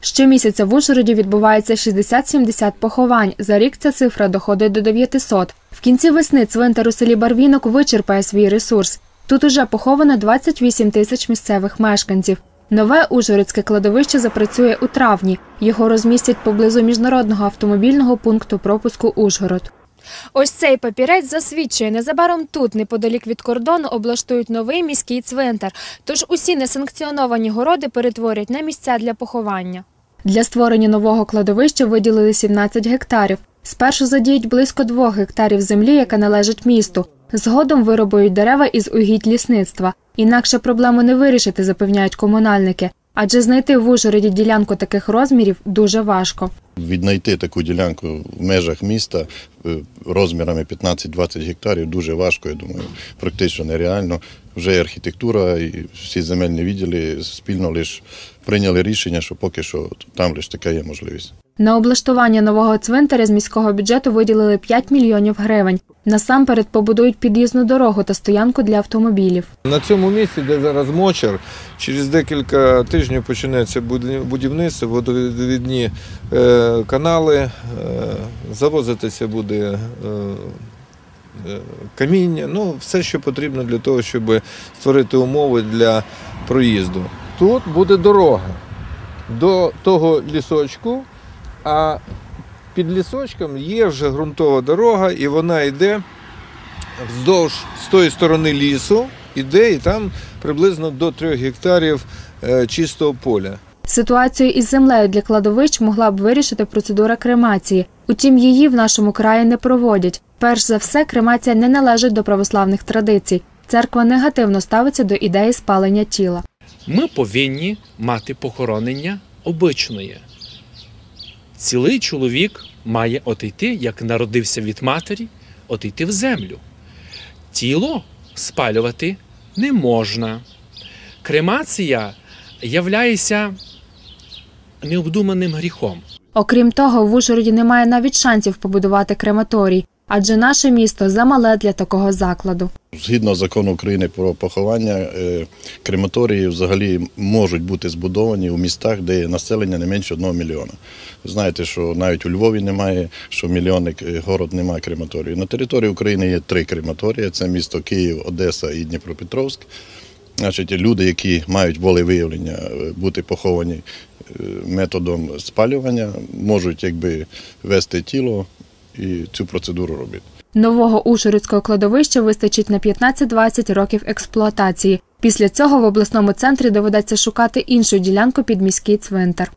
Щомісяця в Ужгороді відбувається 60-70 поховань. За рік ця цифра доходить до 900. В кінці весни цвинтар у селі Барвінок вичерпає свій ресурс. Тут уже поховано 28 тисяч місцевих мешканців. Нове Ужгородське кладовище запрацює у травні. Його розмістять поблизу міжнародного автомобільного пункту пропуску Ужгород. Ось цей папірець засвідчує, незабаром тут, неподалік від кордону, облаштують новий міський цвинтар. Тож усі несанкціоновані городи перетворять на місця для поховання. Для створення нового кладовища виділили 17 гектарів. Спершу задіють близько двох гектарів землі, яка належить місту. Згодом виробують дерева із угідь лісництва. Інакше проблему не вирішити, запевняють комунальники. Адже знайти в Ужгороді ділянку таких розмірів дуже важко. Віднайти таку ділянку в межах міста е, розмірами 15-20 гектарів дуже важко, я думаю, практично нереально. Вже архітектура, і всі земельні відділи спільно лише прийняли рішення, що поки що там лише така є можливість. На облаштування нового цвинтаря з міського бюджету виділили 5 мільйонів гривень. Насамперед побудують під'їзну дорогу та стоянку для автомобілів. На цьому місці, де зараз мочер, через декілька тижнів почнеться будівництво, водовідвідні е, канали, е, завозитися буде е, каміння, ну все, що потрібно для того, щоб створити умови для проїзду. Тут буде дорога до того лісочку, а під лісочком є вже ґрунтова дорога, і вона йде вздовж з тої сторони лісу, іде і там приблизно до 3 гектарів е, чистого поля. Ситуацію із землею для кладовищ могла б вирішити процедура кремації. Утім, її в нашому краї не проводять. Перш за все, кремація не належить до православних традицій. Церква негативно ставиться до ідеї спалення тіла. Ми повинні мати похоронення обичної. Цілий чоловік має отійти, як народився від матері, отійти в землю. Тіло спалювати не можна. Кремація являється необдуманим гріхом. Окрім того, в Ужгороді немає навіть шансів побудувати крематорій, адже наше місто замале для такого закладу. Згідно закону України про поховання, е, крематорії взагалі можуть бути збудовані у містах, де населення не менше одного мільйона. Ви Знаєте, що навіть у Львові немає, що мільйонник е, город немає крематорії. На території України є три крематорії: це місто Київ, Одеса і Дніпропетровськ. Значить, люди, які мають волевиявлення е, бути поховані методом спалювання, можуть якби вести тіло і цю процедуру робити. Нового Ужгородського кладовища вистачить на 15-20 років експлуатації. Після цього в обласному центрі доведеться шукати іншу ділянку під міський цвинтар.